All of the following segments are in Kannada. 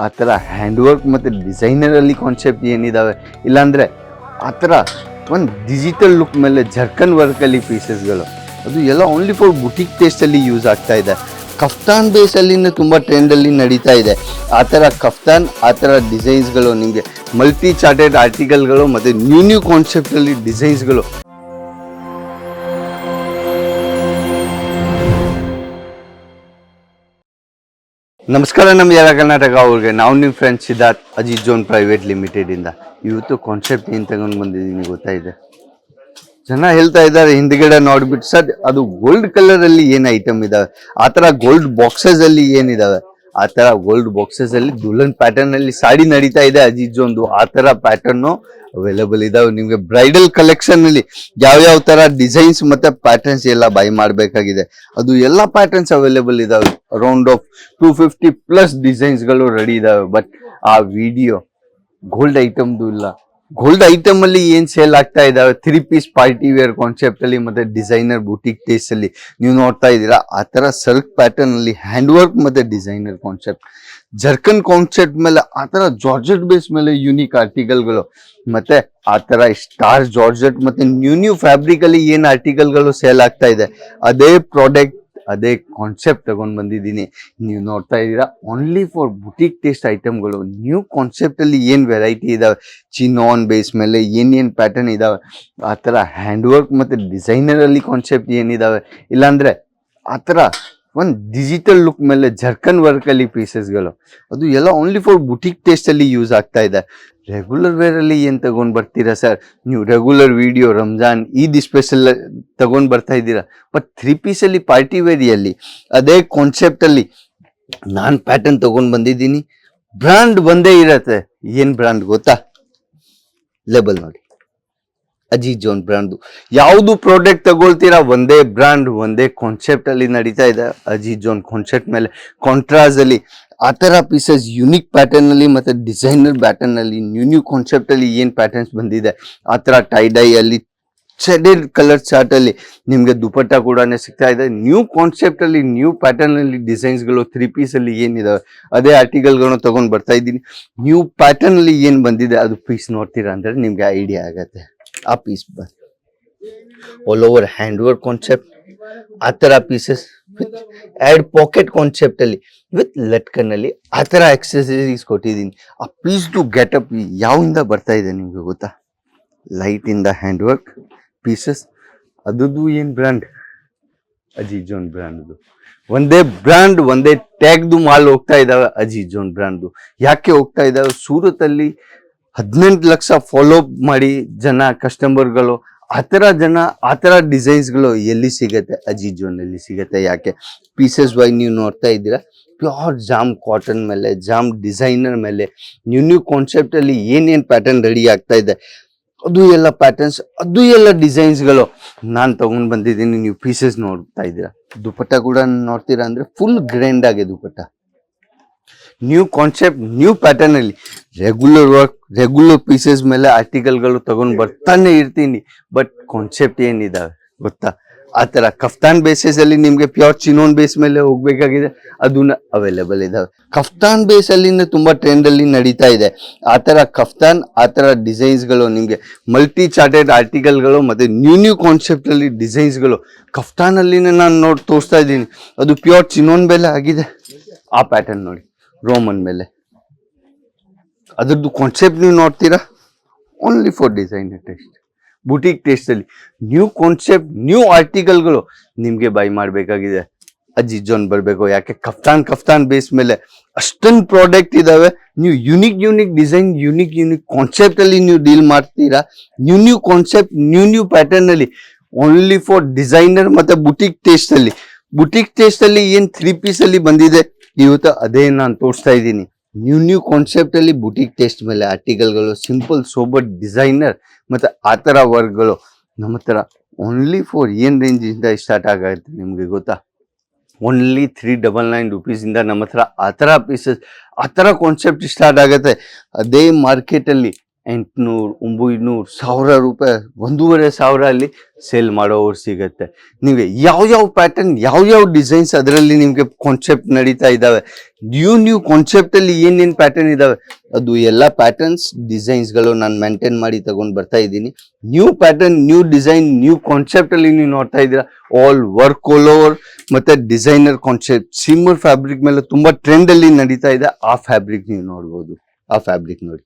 ಆ ಥರ ಹ್ಯಾಂಡ್ ವರ್ಕ್ ಮತ್ತು ಡಿಸೈನರಲ್ಲಿ ಕಾನ್ಸೆಪ್ಟ್ ಏನಿದ್ದಾವೆ ಇಲ್ಲಾಂದರೆ ಆ ಥರ ಒಂದು ಡಿಜಿಟಲ್ ಲುಕ್ ಮೇಲೆ ಜರ್ಕನ್ ವರ್ಕಲ್ಲಿ ಪೀಸಸ್ಗಳು ಅದು ಎಲ್ಲ ಓನ್ಲಿ ಫಾರ್ ಬುಟಿಕ್ ಟೇಸ್ಟಲ್ಲಿ ಯೂಸ್ ಆಗ್ತಾ ಇದೆ. ಕಫ್ತಾನ್ ಬೇಸಲ್ಲಿಂದ ತುಂಬ ಟ್ರೆಂಡಲ್ಲಿ ನಡೀತಾ ಇದೆ. ಆ ಥರ ಕಫ್ತಾನ್ ಆ ಥರ ಡಿಸೈನ್ಸ್ಗಳು ನಿಮಗೆ ಮಲ್ಟಿ ಚಾರ್ಟೆಡ್ ಆರ್ಟಿಕಲ್ಗಳು ಮತ್ತು ನ್ಯೂ ನ್ಯೂ ಕಾನ್ಸೆಪ್ಟಲ್ಲಿ ಡಿಸೈನ್ಸ್ಗಳು ನಮಸ್ಕಾರ ನಮ್ಮ ಯಾರ ಕರ್ನಾಟಕ? ಅವ್ರಿಗೆ ನಾವು ನಿಮ್ಮ friends Siddharth Ajith zone private ಲಿಮಿಟೆಡಿಂದ ಇವತ್ತು ಕಾನ್ಸೆಪ್ಟ್ ಏನು ತಗೊಂಡು ಬಂದಿದ್ದೀನಿ ಗೊತ್ತಾಯಿದೆ ಜನ ಹೇಳ್ತಾ ಇದ್ದಾರೆ, ಹಿಂದ್ಗಡೆ ನೋಡ್ಬಿಟ್ಟು ಸರ್, ಅದು ಗೋಲ್ಡ್ ಕಲರ್ ಅಲ್ಲಿ ಏನ್ ಐಟಮ್ ಇದ್ದಾವೆ ಆ ಥರ ಗೋಲ್ಡ್ ಬಾಕ್ಸಸ್ ಅಲ್ಲಿ ಏನಿದಾವೆ? ಆ ತರ ಗೋಲ್ಡ್ ಬಾಕ್ಸಸ್ ಅಲ್ಲಿ ದುಲ್ಹನ್ ಪ್ಯಾಟರ್ನ್ ಅಲ್ಲಿ ಸಾಡಿ ನಡೀತಾ ಇದೆ ಅಜೀಜ್ ಒಂದು. ಆ ತರ ಪ್ಯಾಟರ್ನ್ ಅವೈಲೇಬಲ್ ಇದಾವೆ. ನಿಮ್ಗೆ ಬ್ರೈಡಲ್ ಕಲೆಕ್ಷನ್ ಅಲ್ಲಿ ಯಾವ ಯಾವ ತರ ಡಿಸೈನ್ಸ್ ಮತ್ತೆ ಪ್ಯಾಟರ್ನ್ಸ್ ಎಲ್ಲ ಬೈ ಮಾಡಬೇಕಾಗಿದೆ. ಅದು ಎಲ್ಲ ಪ್ಯಾಟರ್ನ್ಸ್ ಅವೈಲೇಬಲ್ ಇದಾವೆ. Around of two fifty plus ಡಿಸೈನ್ಸ್ಗಳು ready ಇದಾವೆ. ಬಟ್ ಆ ವಿಡಿಯೋ ಗೋಲ್ಡ್ ಐಟಮ್ದು ಇಲ್ಲ. ಗೋಲ್ಡ್ ಐಟಮ್ ಅಲ್ಲಿ ಏನ್ ಸೇಲ್ ಆಗ್ತಾ ಇದಾವೆ? Three piece party wear concept ಅಲ್ಲಿ ಮತ್ತೆ ಡಿಸೈನರ್ ಬೂಟಿಕ್ ಟೇಸ್ಟ್ ಅಲ್ಲಿ ನೀವು ನೋಡ್ತಾ ಇದ್ದೀರಾ? ಆ ತರ ಸಲ್ಕ್ ಪ್ಯಾಟರ್ನ್ ಅಲ್ಲಿ ಹ್ಯಾಂಡ್ ವರ್ಕ್ ಮತ್ತೆ ಡಿಸೈನರ್ ಕಾನ್ಸೆಪ್ಟ್ ಜರ್ಕನ್ ಕಾನ್ಸೆಪ್ಟ್ ಮೇಲೆ ಆ ತರ ಜಾರ್ಜೆಟ್ ಬೇಸ್ ಮೇಲೆ ಯೂನಿಕ್ ಆರ್ಟಿಕಲ್ಗಳು ಮತ್ತೆ ಆ ತರ ಸ್ಟಾರ್ ಜಾರ್ಜೆಟ್ ಮತ್ತೆ ನ್ಯೂ ನ್ಯೂ ಫ್ಯಾಬ್ರಿಕ್ ಅಲ್ಲಿ ಏನ್ ಆರ್ಟಿಕಲ್ಗಳು ಸೇಲ್ ಆಗ್ತಾ ಇದೆ? ಅದೇ ಪ್ರಾಡಕ್ಟ್ ಅದೇ ಕಾನ್ಸೆಪ್ಟ್ ತಗೊಂಡು ಬಂದಿದ್ದೀನಿ. ನೀವು ನೋಡ್ತಾ ಇದ್ದೀರಾ ಓನ್ಲಿ ಫಾರ್ ಬುಟೀಕ್ ಟೇಸ್ಟ್ ಐಟಮ್ಗಳು ನ್ಯೂ ಕಾನ್ಸೆಪ್ಟಲ್ಲಿ ಏನ್ ವೆರೈಟಿ ಇದಾವೆ? ಚಿನಾನ್ ಬೇಸ್ ಮೇಲೆ ಏನೇನು ಪ್ಯಾಟರ್ನ್ ಇದ್ದಾವೆ ಆ ಥರ ಹ್ಯಾಂಡ್ ವರ್ಕ್ ಮತ್ತೆ ಡಿಸೈನರ್ ಅಲ್ಲಿ ಕಾನ್ಸೆಪ್ಟ್ ಏನಿದ್ದಾವೆ ಇಲ್ಲಾಂದರೆ ಆ ಥರ ಒಂದು ಡಿಜಿಟಲ್ ಲುಕ್ ಮೇಲೆ ಜರ್ಕನ್ ವರ್ಕಲ್ಲಿ ಪೀಸಸ್ಗಳು ಅದು ಎಲ್ಲ ಓನ್ಲಿ ಫಾರ್ ಬುಟಿಕ್ ಟೇಸ್ಟ್ ಅಲ್ಲಿ ಯೂಸ್ ಆಗ್ತಾ ಇದೆ. ರೆಗ್ಯುಲರ್ ವೇರ್ ಅಲ್ಲಿ ಏನ್ ತಗೊಂಡ್ ಬರ್ತೀರಾ ಸರ್ ನೀವು regular video Ramzan Eid special ತಗೊಂಡ್ ಬರ್ತಾ ಇದ್ದೀರಾ? ಬಟ್ ತ್ರೀ ಪೀಸ್ ಅಲ್ಲಿ ಪಾರ್ಟಿ ವೇರಿಯಲ್ಲಿ ಅದೇ ಕಾನ್ಸೆಪ್ಟ್ ಅಲ್ಲಿ ನಾನ್ ಪ್ಯಾಟರ್ನ್ ತಗೊಂಡ್ ಬಂದಿದ್ದೀನಿ. ಬ್ರಾಂಡ್ ಬಂದೇ ಇರತ್ತೆ. ಏನ್ ಬ್ರಾಂಡ್ ಗೊತ್ತಾ? ಲೇಬಲ್ ನೋಡಿ. ಅಜಿತ್ ಜೋನ್ ಬ್ರಾಂಡ್ ಯಾವುದು ಪ್ರಾಡಕ್ಟ್ ತಗೊಳ್ತೀರಾ? ಒಂದೇ ಬ್ರ್ಯಾಂಡ್, ಒಂದೇ ಕಾನ್ಸೆಪ್ಟ್ ಅಲ್ಲಿ ನಡೀತಾ ಇದೆ ಅಜಿಜೋನ್ ಜೋನ್ ಕಾನ್ಸೆಪ್ಟ್ ಮೇಲೆ. ಕಾಂಟ್ರಾಸಲ್ಲಿ ಆ ಥರ ಪೀಸಸ್ ಯುನಿಕ್ ಪ್ಯಾಟರ್ನ್ ಮತ್ತು ಡಿಸೈನರ್ ಪ್ಯಾಟರ್ನ್ ಅಲ್ಲಿ ನ್ಯೂ ನ್ಯೂ ಕಾನ್ಸೆಪ್ಟ್ ಅಲ್ಲಿ ಏನ್ ಪ್ಯಾಟರ್ನ್ಸ್ ಬಂದಿದೆ? ಆ ಥರ ಟೈಡೈ ಅಲ್ಲಿ ಕಲರ್ ಚಾರ್ಟ್ ಅಲ್ಲಿ ನಿಮ್ಗೆ ದುಪಟ್ಟ ಕೂಡ ಸಿಗ್ತಾ ಇದೆ. ನ್ಯೂ ಕಾನ್ಸೆಪ್ಟ್ ಅಲ್ಲಿ ನ್ಯೂ ಪ್ಯಾಟರ್ನ್ ಡಿಸೈನ್ಸ್ಗಳು ಡಿಸೈನ್ಸ್ಗಳು ತ್ರೀ ಪೀಸ್ ಅಲ್ಲಿ ಏನಿದಾವೆ? ಅದೇ ಆರ್ಟಿಕಲ್ಗಳನ್ನ ತಗೊಂಡ್ ಬರ್ತಾ ಇದ್ದೀನಿ. ನ್ಯೂ ಪ್ಯಾಟರ್ನ್ ಏನು ಏನ್ ಬಂದಿದೆ? ಅದು ಪೀಸ್ ನೋಡ್ತೀರಾ ಅಂದ್ರೆ ನಿಮಗೆ ಐಡಿಯಾ ಆಗತ್ತೆ. ಪೀಸ್ ಬಂದು all over hand work concept ಆತರ ಥರ pieces with add pocket concept ಅಲ್ಲಿ ವಿತ್ ಲಟ್ಕನ್ ಅಲ್ಲಿ ಥರ ಎಕ್ಸಸರೀಸ್ ಕೊಟ್ಟಿದ್ದೀನಿ. ಆ ಗೆಟ್ ಅಪ್ ಯಾವಿಂದ ಬರ್ತಾ ಇದೆ ನಿಮಗೆ ಗೊತ್ತಾ? ಲೈಟ್ ಇಂದ ಹ್ಯಾಂಡ್ ವರ್ಕ್ ಪೀಸಸ್ ಅದುದು ಏನು ಬ್ರ್ಯಾಂಡ್ ಅಜಿತ್ ಜೋನ್ ಬ್ರ್ಯಾಂಡ್ದು ಒಂದೇ ಬ್ರ್ಯಾಂಡ್ ಒಂದೇ ಟ್ಯಾಗ್ದು ಮಾಲ್ ಹೋಗ್ತಾ ಇದಾವೆ ಅಜಿತ್ ಜೋನ್ ಬ್ರ್ಯಾಂಡ್ದು ಯಾಕೆ ಹೋಗ್ತಾ ಇದ್ದಾವೆ ಸೂರತ್ ಅಲ್ಲಿ ಹದಿನೆಂಟು ಲಕ್ಷ ಫಾಲೋ ಮಾಡಿ ಜನ ಕಸ್ಟಮರ್ಗಳು ಆ ಥರ ಜನ, ಆ ಥರ ಡಿಸೈನ್ಸ್ಗಳು ಎಲ್ಲಿ ಸಿಗುತ್ತೆ? ಅಜಿ ಜೋನ್ ಸಿಗುತ್ತೆ? ಯಾಕೆ? ಪೀಸಸ್ ವೈ ನೀವು ನೋಡ್ತಾ ಇದ್ದೀರಾ? ಪ್ಯೂರ್ ಜಾಮ್ ಕಾಟನ್ ಮೇಲೆ ಜಾಮ್ ಡಿಸೈನರ್ ಮೇಲೆ ನ್ಯೂ ನ್ಯೂ ಕಾನ್ಸೆಪ್ಟಲ್ಲಿ ಏನೇನು ಪ್ಯಾಟರ್ನ್ ರೆಡಿ ಆಗ್ತಾ ಇದೆ? ಅದು ಎಲ್ಲ ಪ್ಯಾಟರ್ನ್ಸ್ ಅದು ಎಲ್ಲ ಡಿಸೈನ್ಸ್ಗಳು ನಾನು ತೊಗೊಂಡು ಬಂದಿದ್ದೀನಿ, ನೀವು ಪೀಸಸ್ ನೋಡ್ತಾ ಇದ್ದೀರಾ? ದುಪಟ್ಟ ಕೂಡ ನೋಡ್ತೀರಾ ಅಂದರೆ ಫುಲ್ ಗ್ರ್ಯಾಂಡಾಗಿ dupatta new concept new pattern ಅಲ್ಲಿ ರೆಗ್ಯುಲರ್ ವರ್ಕ್ ರೆಗ್ಯುಲರ್ ಪೀಸಸ್ ಮೇಲೆ ಆರ್ಟಿಕಲ್ಗಳು ತಗೊಂಡ್ ಬರ್ತಾನೆ ಇರ್ತೀನಿ. ಬಟ್ ಕಾನ್ಸೆಪ್ಟ್ ಏನಿದಾವೆ? ಗೊತ್ತಾ? ಆ ಥರ ಕಫ್ತಾನ್ ಬೇಸಸ್ ಅಲ್ಲಿ ನಿಮ್ಗೆ ಪ್ಯೂರ್ ಚಿನೋನ್ ಬೇಸ್ ಮೇಲೆ ಹೋಗ್ಬೇಕಾಗಿದೆ. ಅದನ್ನ ಅವೈಲೇಬಲ್ ಇದಾವೆ. ಕಫ್ತಾನ್ ಬೇಸ್ ಅಲ್ಲಿ ತುಂಬಾ ಟ್ರೆಂಡ್ ಅಲ್ಲಿ ನಡೀತಾ ಇದೆ. ಆ ಥರ ಕಫ್ತಾನ್ ಆ ಥರ ಡಿಸೈನ್ಸ್ಗಳು ನಿಮ್ಗೆ ಮಲ್ಟಿ ಚಾರ್ಟೆಡ್ ಆರ್ಟಿಕಲ್ಗಳು ಮತ್ತೆ ನ್ಯೂ ನ್ಯೂ ಕಾನ್ಸೆಪ್ಟ್ ಅಲ್ಲಿ ಡಿಸೈನ್ಸ್ಗಳು. ಕಫ್ತಾನ್ ಅಲ್ಲಿ ನಾನು ನೋಡಿ ತೋರಿಸ್ತಾ ಇದ್ದೀನಿ. ಅದು ಪ್ಯೂರ್ ಚಿನೋನ್ ಮೇಲೆ ಆಗಿದೆ. ಆ ಪ್ಯಾಟರ್ನ್ ನೋಡಿ. ರೋಮನ್ ಮೇಲೆ. ಅದರದ್ದು ಕಾನ್ಸೆಪ್ಟ್ ನೀವು ನೋಡ್ತೀರಾ? Only for designer taste boutique ಟೇಸ್ಟಲ್ಲಿ new concept new ಆರ್ಟಿಕಲ್ಗಳು ನಿಮಗೆ ಬೈ ಮಾಡಬೇಕಾಗಿದೆ. ಅಜ್ಜಿ ಜೋನ್ ಬರಬೇಕು, ಯಾಕೆ ಕಫ್ತಾನ್ ಕಫ್ತಾನ್ ಬೇಸ್ ಮೇಲೆ. ಅಷ್ಟೊಂದು ಪ್ರಾಡಕ್ಟ್ ಇದಾವೆ. ನೀವು unique unique design unique unique concept ಅಲ್ಲಿ ನೀವು ಡೀಲ್ ಮಾಡ್ತೀರಾ? New new concept new new pattern ಅಲ್ಲಿ. ಓನ್ಲಿ ಫಾರ್ ಡಿಸೈನರ್ ಮತ್ತೆ ಬುಟಿಕ್ ಟೇಸ್ಟ್ ಅಲ್ಲಿ. ಬುಟಿಕ್ ಟೇಸ್ಟ್ ಅಲ್ಲಿ ಏನ್ ತ್ರೀ ಪೀಸ್ ಅಲ್ಲಿ ಬಂದಿದೆ? ಇವತ್ತು ಅದೇ ನಾನು ತೋರಿಸ್ತಾ ಇದ್ದೀನಿ. ನ್ಯೂ ನ್ಯೂ ಕಾನ್ಸೆಪ್ಟ್ ಅಲ್ಲಿ ಬುಟಿಕ್ ಟೇಸ್ಟ್ ಮೇಲೆ ಆರ್ಟಿಕಲ್ಗಳು ಸಿಂಪಲ್ ಸೋಬರ್ ಡಿಸೈನರ್ ಮತ್ತೆ ಆ ಥರ ವರ್ಕ್ಗಳು ನಮ್ಮ ಹತ್ರ ಓನ್ಲಿ ಫಾರ್ ಏನ್ ರೇಂಜ್ ಇಂದ ಸ್ಟಾರ್ಟ್ ಆಗುತ್ತೆ ನಿಮಗೆ ಗೊತ್ತಾ? ಓನ್ಲಿ ತ್ರೀ ಡಬಲ್ ನೈನ್ ರುಪೀಸಿಂದ ನಮ್ಮ ಹತ್ರ ಆ ಥರ ಪೀಸಸ್ ಆ ಥರ ಕಾನ್ಸೆಪ್ಟ್ ಸ್ಟಾರ್ಟ್ ಆಗುತ್ತೆ. ಅದೇ ಮಾರ್ಕೆಟ್ ಅಲ್ಲಿ ಎಂಟುನೂರು, ಒಂಬೈನೂರು ಸಾವಿರ ರೂಪಾಯಿ, ಒಂದೂವರೆ ಸಾವಿರ ಅಲ್ಲಿ ಸೇಲ್ ಮಾಡೋವ್ರು ಸಿಗುತ್ತೆ. ನಿಮಗೆ ಯಾವ ಯಾವ ಪ್ಯಾಟರ್ನ್ ಯಾವ ಯಾವ ಡಿಸೈನ್ಸ್ ಅದರಲ್ಲಿ ನಿಮಗೆ ಕಾನ್ಸೆಪ್ಟ್ ನಡೀತಾ ಇದ್ದಾವೆ? ನ್ಯೂ ನ್ಯೂ ಕಾನ್ಸೆಪ್ಟ್ ಅಲ್ಲಿ ಏನೇನು ಪ್ಯಾಟರ್ನ್ ಇದಾವೆ ಅದು ಎಲ್ಲ ಪ್ಯಾಟರ್ನ್ಸ್ ಡಿಸೈನ್ಸ್ಗಳು ನಾನು ಮೇಂಟೈನ್ ಮಾಡಿ ತಗೊಂಡು ಬರ್ತಾ ಇದ್ದೀನಿ. New pattern new design new concept ಅಲ್ಲಿ ನೀವು ನೋಡ್ತಾ ಇದ್ದೀರಾ? ಆಲ್ ವರ್ಕ್ ಆಲ್ ಓವರ್ ಮತ್ತೆ ಡಿಸೈನರ್ ಕಾನ್ಸೆಪ್ಟ್ ಸಿಮ್ಮರ್ ಫ್ಯಾಬ್ರಿಕ್ ಮೇಲೆ ತುಂಬಾ ಟ್ರೆಂಡಲ್ಲಿ ನಡೀತಾ ಇದೆ. ಆ ಫ್ಯಾಬ್ರಿಕ್ ನೀವು ನೋಡ್ಬೋದು. ಆ ಫ್ಯಾಬ್ರಿಕ್ ನೋಡಿ.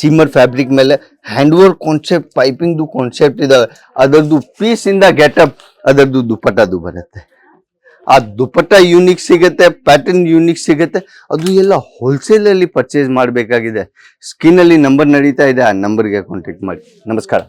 ಸಿಮ್ಮರ್ ಫ್ಯಾಬ್ರಿಕ್ ಮೇಲೆ ಹ್ಯಾಂಡ್ ವರ್ಕ್ ಕಾನ್ಸೆಪ್ಟ್ ಪೈಪಿಂಗ್ದು ಕಾನ್ಸೆಪ್ಟ್ ಇದಾವೆ. ಅದರದ್ದು ಪೀಸ್ ಇಂದ ಗೆಟಪ್ ಅದರದ್ದು ದುಪ್ಪಟ್ಟದು ಬರುತ್ತೆ. ಆ ದುಪ್ಪಟ್ಟ ಯೂನಿಕ್ ಸಿಗುತ್ತೆ ಪ್ಯಾಟರ್ನ್ ಯೂನಿಕ್ ಸಿಗುತ್ತೆ. ಅದು ಎಲ್ಲ ಹೋಲ್ಸೇಲಲ್ಲಿ ಪರ್ಚೇಸ್ ಮಾಡಬೇಕಾಗಿದೆ. ಸ್ಕಿನ್ ಅಲ್ಲಿ ನಂಬರ್ ನಡೀತಾ ಇದೆ, ಆ ನಂಬರ್ಗೆ ಕಾಂಟ್ಯಾಕ್ಟ್ ಮಾಡಿ. ನಮಸ್ಕಾರ.